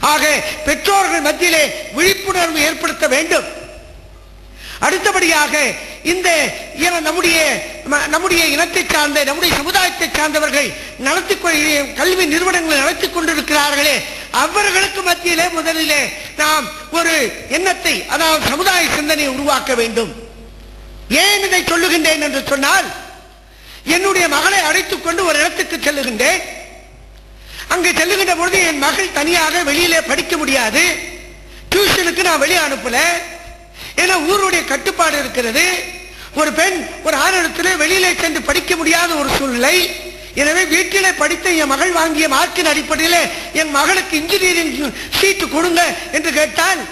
ஆக பெற்றோர்கள் மத்தியிலே விழிப்புணர்வு ஏற்படுத்த வேண்டும். அடுத்தபடியாக இந்த இன- நம்முடைய நம்முடைய இனத்தை சார்ந்த நம்முடைய சமுதாயத்தை சார்ந்தவர்கள் நடத்தி கல்வி நிறுவனங்களை நடத்தி கொண்டிருக்கிறார்களே அவர்களுக்கு மத்தியிலே முதலிலே நாம் ஒரு எண்ணத்தை அதாவது சமுதாய சிந்தனையை உருவாக்க வேண்டும். ஏன் இதை சொல்லுகின்றேன் என்று சொன்னால் என்னுடைய மகளை அழைத்துக் கொண்டு ஒரு இடத்துக்கு செல்லுகின்றேன். அங்கே செல்லுகின்ற பொழுது என் மகள் தனியாக வெளியிலே படிக்க முடியாது. டியூஷனுக்கு நான் வெளியே அனுப்பல. ஏன்னா ஊருடைய கட்டுப்பாடு இருக்கிறது. ஒரு பெண் ஒரு ஆணிடத்திலே வெளியிலே சென்று படிக்க முடியாத ஒரு சூழ்நிலை. எனவே வீட்டிலே படித்த என் மகள் வாங்கிய மார்க்கின் அடிப்படையில் என் மகளுக்கு இன்ஜினியரிங் சீட்டு கொடுங்க என்று கேட்டால்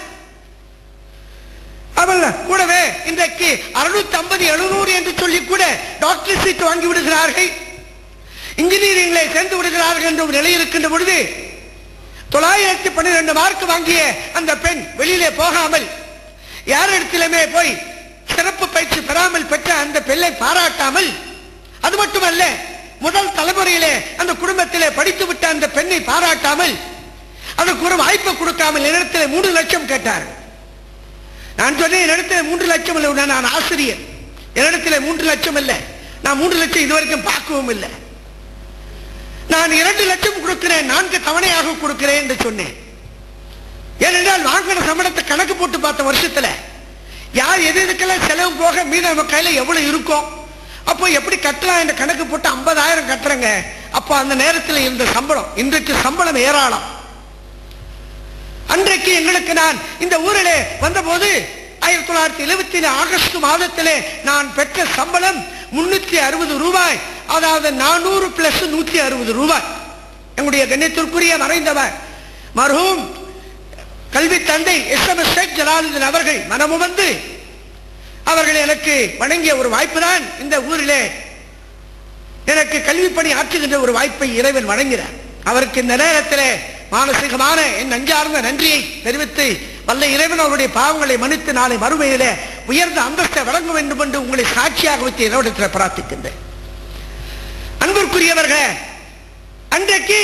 அவள் கூடவே இன்றைக்கு அறுநூத்தி ஐம்பது எழுநூறு என்று சொல்லி கூட டாக்டர் சீட்டு வாங்கி விடுகிறார்கள். இன்ஜினியரிங்ல சேர்ந்து விடுகிறார்கள் என்ற ஒரு நிலை இருக்கின்ற பொழுது தொள்ளாயிரத்தி பன்னிரண்டு மார்க் வாங்கிய அந்த பெண் வெளியிலே போகாமல் யாரிடத்திலுமே போய் சிறப்பு பயிற்சி பெறாமல் பெற்ற அந்த பெண்ணை பாராட்டாமல் அது மட்டுமல்ல முதல் தலைமுறையிலே அந்த குடும்பத்திலே படித்து விட்ட அந்த பெண்ணை பாராட்டாமல் அதற்கு ஒரு வாய்ப்பு கொடுக்காமல் என்னிடத்தில் மூன்று லட்சம் கேட்டார் நான் சொன்னேன் என்னிடத்தில் மூன்று லட்சம் இல்லை நான் ஆசிரியர். என்னிடத்தில் மூன்று லட்சம் இல்லை. நான் மூன்று லட்சம் இதுவரைக்கும் பார்க்கவும் இல்லை. நான் இரண்டு லட்சம் கொடுக்கிறேன் நான்கு தவணையாக கொடுக்கிறேன் என்று சொன்னேன். ஏனென்றால் வாங்கின சம்பளத்தை கணக்கு போட்டு பார்த்த வருஷத்துல யார் எது எதுக்கெல்லாம் செலவு போக மீது நம்ம கையில எவ்வளவு இருக்கும் அப்போ எப்படி கட்டலாம் என்ற கணக்கு போட்டு ஐம்பதாயிரம் கட்டுறங்க. அப்போ அந்த நேரத்தில் இருந்த சம்பளம் இன்றைக்கு சம்பளம் ஏராளம். அன்றைக்கு எங்களுக்கு நான் இந்த ஊரிலே வந்தபோது ஆயிரத்தி தொள்ளாயிரத்தி எழுபத்தி ஆகஸ்ட் மாதத்திலே நான் பெற்ற சம்பளம் முன்னூத்தி அறுபது ரூபாய். அதாவது நானூறு பிளஸ் நூத்தி அறுபது ரூபாய். எங்களுடைய கண்ணியத்திற்குரிய மறைந்தவர் மருகும் கல்வி தந்தை S M S Sheikh Jalaluddin அவர்கள் மனமு வந்து அவர்கள் எனக்கு வழங்கிய ஒரு வாய்ப்பு தான் இந்த ஊரிலே எனக்கு கல்வி பணி ஆற்றுகின்ற ஒரு வாய்ப்பை இறைவன் வழங்கினார். அவருக்கு இந்த நேரத்திலே மானசீகமான என் நஞ்சார்ந்த நன்றியை தெரிவித்து வல்ல இறைவன் அவருடைய பாவங்களை மன்னித்து நாளை மறுமையிலே உயர்ந்த அந்தஸ்தை வழங்க வேண்டும் என்று உங்களை சாட்சியாக வைத்து இறைவனத்தில் பிரார்த்திக்கின்றேன். அன்பிற்குரியவர்களே அன்றைக்கு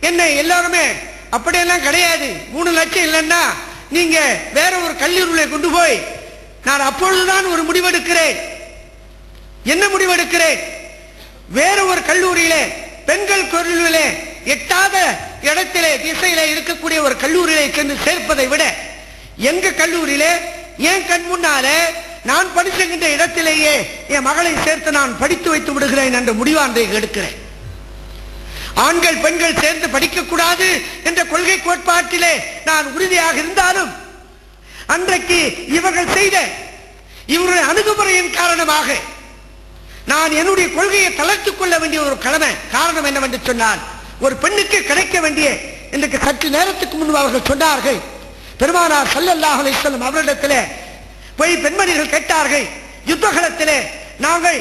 என்ன எல்லாருமே அப்படியெல்லாம் கிடையாது. மூணு லட்சம் இல்லைன்னா நீங்க வேற ஒரு கல்லூரியில கொண்டு போய் நான் அப்பொழுதுதான் ஒரு முடிவெடுக்கிறேன். என்ன முடிவெடுக்கிறேன்? வேற ஒரு கல்லூரியிலே பெண்கள் கல்லூரியிலே எட்டாத இடத்திலே திசையிலே இருக்கக்கூடிய ஒரு கல்லூரியிலே சென்று சேர்ப்பதை விட எங்க கல்லூரியிலே என் கண் முன்னாலே நான் படித்துகின்ற இடத்திலேயே என் மகளை சேர்த்து நான் படித்து வைத்து விடுகிறேன் என்ற முடிவான்றை எடுக்கிறேன். ஆண்கள் பெண்கள் சேர்ந்து படிக்கக்கூடாது என்ற கொள்கை கோட்பாட்டிலே நான் உறுதியாக இருந்தாலும் அன்றைக்கு இவர்கள் செய்த இவருடைய அணுகுமுறையின் காரணமாக நான் என்னுடைய கொள்கையை தளர்த்துக் கொள்ள வேண்டிய ஒரு கடமை காரணம் என்னவென்று சொன்னால் ஒரு பெண்ணுக்கு கிடைக்க வேண்டிய இன்றைக்கு சற்று நேரத்துக்கு முன்பு அவர்கள் சொன்னார்கள் பெருமானார் ஸல்லல்லாஹு அலைஹி வஸல்லம் அவரிடத்திலே போய் பெண்மணிகள் கேட்டார்கள் யுத்தகலத்திலே நாங்கள்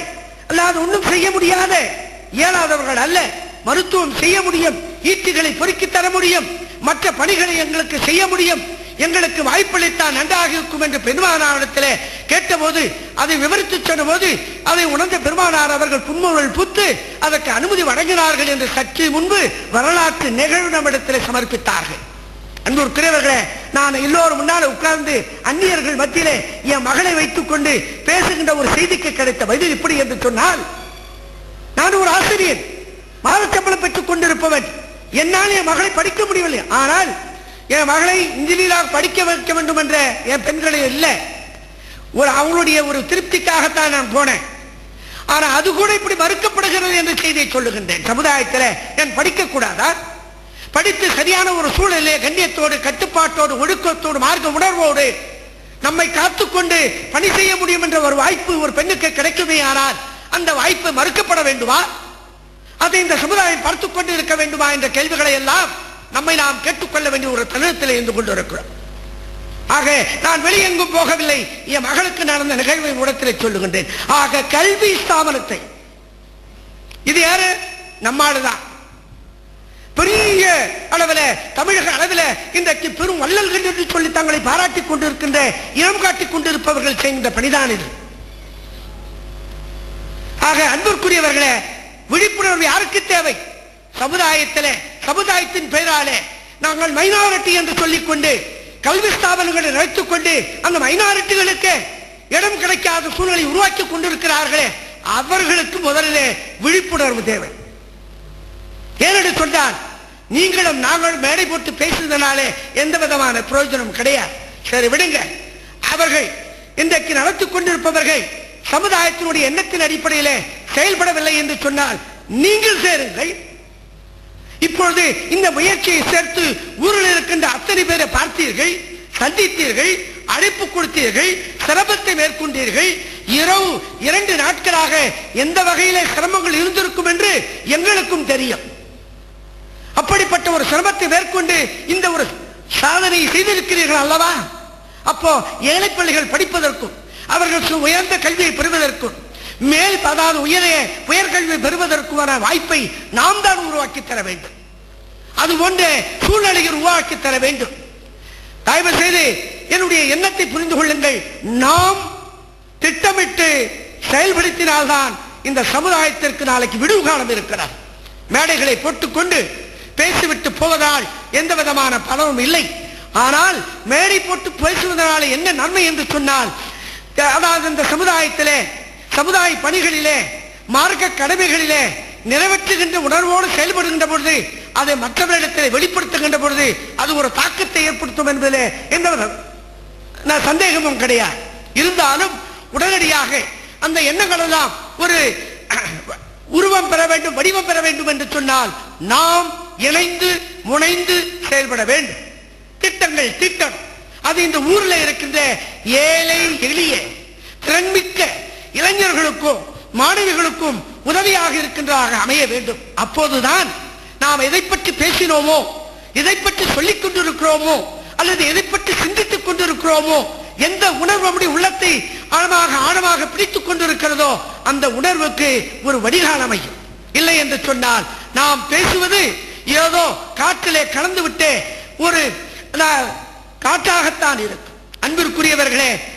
அல்லாது ஒன்றும் செய்ய முடியாத. இயலாதவர்கள் அல்ல. மருத்துவம் செய்ய முடியும். ஈட்டிகளை பொறுக்கி தர முடியும். மற்ற பணிகளை எங்களுக்கு செய்ய முடியும். எங்களுக்கு வாய்ப்பளித்தால் நன்றாக இருக்கும் என்று பெருமானாரிடத்திலே கேட்டபோது அதை விவரித்து சொன்னபோது அதை உணர்ந்த பெருமானார் அவர்கள் புன்முறுவல் புத்து அதற்கு அனுமதி வழங்கினார்கள் என்று சற்று முன்பு வரலாற்று நிகழ்வு நம்மிடத்திலே சமர்ப்பித்தார்கள். அன்புக்குரியவர்களே நான் எல்லோரும் முன்னால உட்கார்ந்து அந்நியர்கள் மத்தியிலே என் மகளை வைத்துக் கொண்டு பேசுகின்ற ஒரு செய்திக்கு கிடைத்த பதில் இப்படி என்று சொன்னால் நான் ஒரு ஆசிரியர் மாதச்சம்பளம் பெற்றுக் கொண்டிருப்பவன். என்னால் என் மகளை படிக்க முடியவில்லை. ஆனால் என் மகளை இன்ஜினியராக படிக்க வைக்க வேண்டும் என்ற என் பெண்களை இல்லை. ஒரு அவங்களுடைய ஒரு திருப்திக்காகத்தான் நான் போனேன். ஆனால் அது கூட இப்படி மறுக்கப்படுகிறது என்ற செய்தியை சொல்லுகின்றேன். சமுதாயத்தில் என் படிக்கக்கூடாதா? படித்து சரியான ஒரு சூழலே கண்ணியத்தோடு கட்டுப்பாட்டோடு ஒழுக்கத்தோடு மார்க்க உணர்வோடு நம்மை காத்துக்கொண்டு பணி செய்ய முடியும் என்ற ஒரு வாய்ப்பு ஒரு பெண்ணுக்கு கிடைக்குமே ஆனால் அந்த வாய்ப்பு மறுக்கப்பட வேண்டுமா? அதை இந்த சமுதாயம் பார்த்துக் கொண்டு இருக்க வேண்டுமா என்ற கேள்விகளை எல்லாம் நம்மை நாம் கேட்டுக்கொள்ள வேண்டிய ஒரு தருணத்தில் இருந்து கொண்டிருக்கிறோம். ஆக நான் வெளியெங்கும் போகவில்லை. என் மகளுக்கு நடந்த நிகழ்வை உடத்தில் சொல்லுகின்றேன். ஆக கல்வி ஸ்தாபனத்தை. இது யாரு? நம்மாடுதான் பெரிய அளவில் தமிழக அளவில் இன்றைக்கு பெரும் வள்ளல்கள் என்று சொல்லி தங்களை பாராட்டிக் கொண்டிருக்கின்ற இனம் காட்டிக் கொண்டிருப்பவர்கள் செய்கின்ற பணிதான் இது. ஆக அன்பிற்குரியவர்களே விழிப்புணர்வு யாருக்கு தேவை? சமுதாயத்திலே சமுதாயத்தின் பெயராலே நாங்கள் மைனாரிட்டி என்று சொல்லிக்கொண்டு கல்வி ஸ்தாபனங்களை நடத்திக் கொண்டு அந்த மைனாரிட்டிகளுக்கு இடம் கிடைக்காத சூழ்நிலை உருவாக்கி கொண்டிருக்கிறார்களே அவர்களுக்கு முதலிலே விழிப்புணர்வு தேவை. ஏனென்று நீங்களும் நாங்களும் மேடை போட்டு பேசுவதனாலே எந்த விதமான பிரயோஜனம் கிடையாது. சரி விடுங்க. அவர்கள் இன்றைக்கு நடத்தி கொண்டிருப்பவர்கள் சமுதாயத்தினுடைய எண்ணத்தின் அடிப்படையிலே செயல்படவில்லை என்று சொன்னால் நீங்கள் சேருங்கள். இப்பொழுது இந்த முயற்சியை சேர்த்து ஊரில் இருக்கின்ற அத்தனை பேரை பார்த்தீர்கள் சந்தித்தீர்கள் அழைப்பு கொடுத்தீர்கள் சிரமத்தை மேற்கொண்டீர்கள். இரவு இரண்டு நாட்களாக எந்த வகையில சிரமங்கள் இருந்திருக்கும் என்று எங்களுக்கும் தெரியும். அப்படிப்பட்ட ஒரு சிரமத்தை மேற்கொண்டு இந்த ஒரு சாதனையை செய்திருக்கிறீர்கள் அல்லவா? அப்போ ஏழை பள்ளிகள் படிப்பதற்கும் அவர்கள் சு- உயர்ந்த கல்வியை பெறுவதற்கும் மேல் அதாவது உயரே உயர்கல்வி பெறுவதற்குமான வாய்ப்பை நாம் தான் உருவாக்கி தர வேண்டும். அது போன்ற சூழ்நிலையை உருவாக்கி தர வேண்டும். தயவு செய்து என்னுடைய எண்ணத்தை புரிந்து கொள்ளுங்கள். நாம் திட்டமிட்டு செயல்படுத்தினால்தான் இந்த சமுதாயத்திற்கு நாளைக்கு விடுவு காலம் இருக்கிறார் மேடைகளை போட்டுக்கொண்டு பேசிவிட்டு போவதால் எந்த விதமான பலனும் இல்லை. ஆனால் மேடை போட்டு பேசுவதனால என்ன நன்மை என்று சொன்னால் அதாவது இந்த சமுதாயத்திலே சமுதாய பணிகளிலே மார்க்க கடமைகளிலே நிறைவேற்றுகின்ற உணர்வோடு செயல்படுகின்ற பொழுது அதை மற்றவர்களிடத்தில் வெளிப்படுத்துகின்ற பொழுது அது ஒரு தாக்கத்தை ஏற்படுத்தும் என்பதிலே எந்த நான் சந்தேகமும் கிடையாது. இருந்தாலும் உடனடியாக அந்த எண்ணங்கள் எல்லாம் ஒரு உருவம் பெற வேண்டும் வடிவம் பெற வேண்டும் என்று சொன்னால் நாம் இணைந்து முனைந்து செயல்பட வேண்டும். திட்டங்கள் திட்டம் அது இந்த ஊர்ல இருக்கின்ற ஏழை எளிய திறன்மிக்க இளைஞர்களுக்கும் மாணவிகளுக்கும் உதவியாக இருக்கின்றதாக அமைய வேண்டும். அப்போதுதான் நாம் எதை பற்றி பேசினோமோ எதை பற்றி சொல்லிக் கொண்டிருக்கிறோமோ அல்லது எதை பற்றி சிந்தித்துக் கொண்டிருக்கிறோமோ எந்த உணர்வு அப்படி உள்ளத்தை ஆழமாக ஆழமாக பிடித்துக் கொண்டிருக்கிறதோ அந்த உணர்வுக்கு ஒரு வடிகால் அமையும். இல்லை என்று சொன்னால் நாம் பேசுவது ஏதோ காற்றிலே கலந்து விட்டு ஒரு காற்றாகத்தான் இருக்கும். அன்பிற்குரியவர்களே